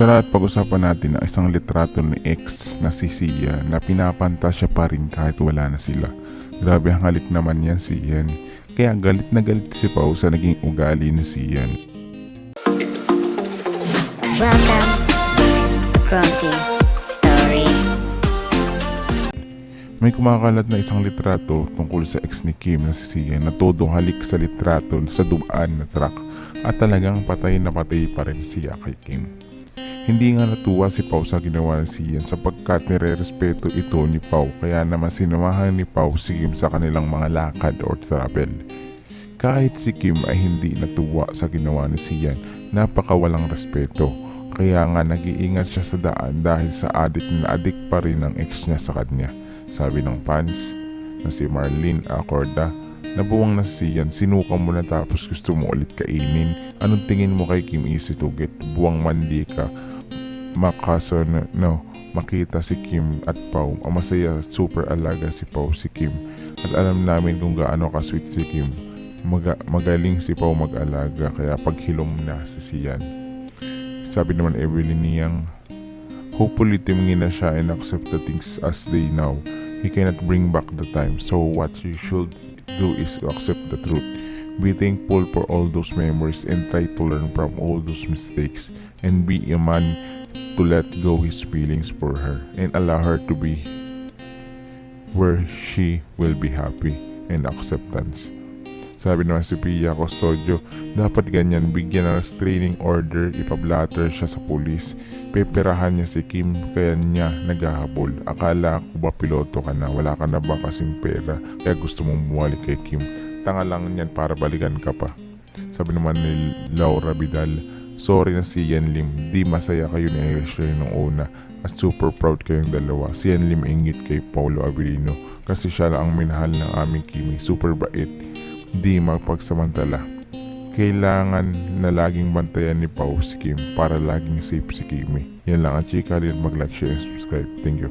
Tara at pag-usapan natin ang isang litrato ni ex na si Sia na pinapanta siya pa rin kahit wala na sila. Grabe ang halik naman yan si Ian. Kaya galit na galit si Pau sa naging ugali ni si Ian. Welcome, Grumsy Story. May kumakalat na isang litrato tungkol sa ex ni Kim na si Sia na todong halik sa litrato sa dumaan na truck at talagang patay na patay pa rin siya kay Kim. Hindi nga natuwa si Pau sa ginawa ni Sian sapagkat nire-respeto ito ni Pau kaya naman sinamahan ni Pau si Kim sa kanilang mga lakad or travel. Kahit si Kim ay hindi natuwa sa ginawa ni Sian, napakawalang respeto. Kaya nga nag-iingat siya sa daan dahil sa adik na adik pa rin ang ex niya sa kanya. Sabi ng fans na si Marlene Acorda, nabuwang na si Sian, sinuka mo na tapos gusto mo ulit kainin. Anong tingin mo kay Kim Easy Tugit? Buwang mandi ka. Makaso na, no, makita si Kim at Pau. Ang masaya super alaga si Pau si Kim. At alam namin kung gaano ka-sweet si Kim. Maga- magaling si Pau mag-alaga kaya paghilom na si Sian. Sabi naman Evelyn niyang Hopefully tumingin na siya and accept the things as they now. He cannot bring back the time. So what you should do is accept the truth. Be thankful for all those memories and try to learn from all those mistakes and be a man to let go his feelings for her and allow her to be where she will be happy and acceptance. Sabi naman si Pia Custodio, dapat ganyan bigyan ng restraining order, ipablatter siya sa pulis. Peperahan niya si Kim kaya niya naghahabol. Akala ko ba piloto ka na, wala ka na ba kasing pera kaya gusto mong bumalik kay Kim. Tanga lang niyan para balikan ka pa. Sabi naman ni Laura Vidal, sorry na si Yan Lim, di masaya kayo ni Ashley nung una at super proud kayong dalawa. Si Yan Lim ingit kay Paulo Avellino kasi siya lang ang minahal ng aming Kimi, super bait di magpagsamantala. Kailangan na laging bantayan ni Pau si Kim para laging safe si Kimi. Yan lang ang chika rin mag-like, share, and subscribe. Thank you.